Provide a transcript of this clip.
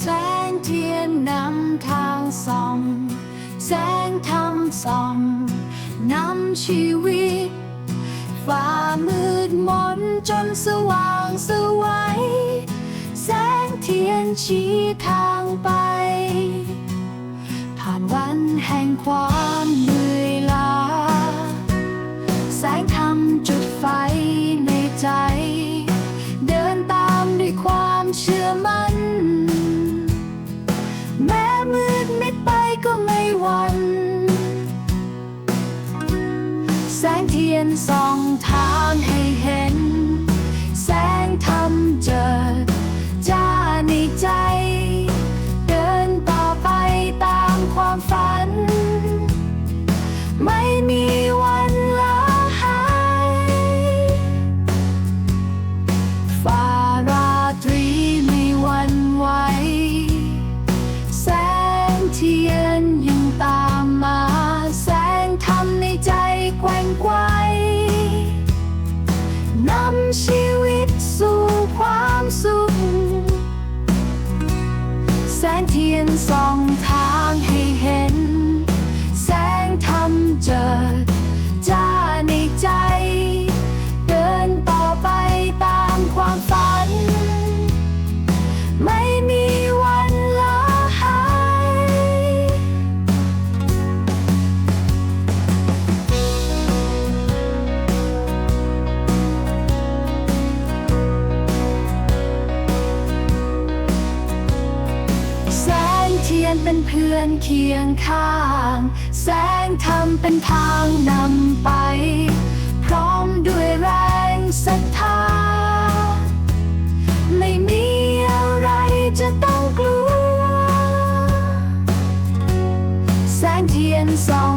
แสงเทียนนำทางส่อง แสงธรรมส่องนำชีวิตฝ่ามืดมนจนสว่างสวัยแสงเทียนชี้ทางไป ผ่านวันแห่งความ แสงเทียนส่องทางให้เห็น แสงธรรม ง เป็นเพื่อนเคียงข้าง แสงธรรมเป็นทางนำไป พร้อมด้วยแรงศรัทธา ไม่มีอะไรจะต้องกลัว แสงเทียนส่อง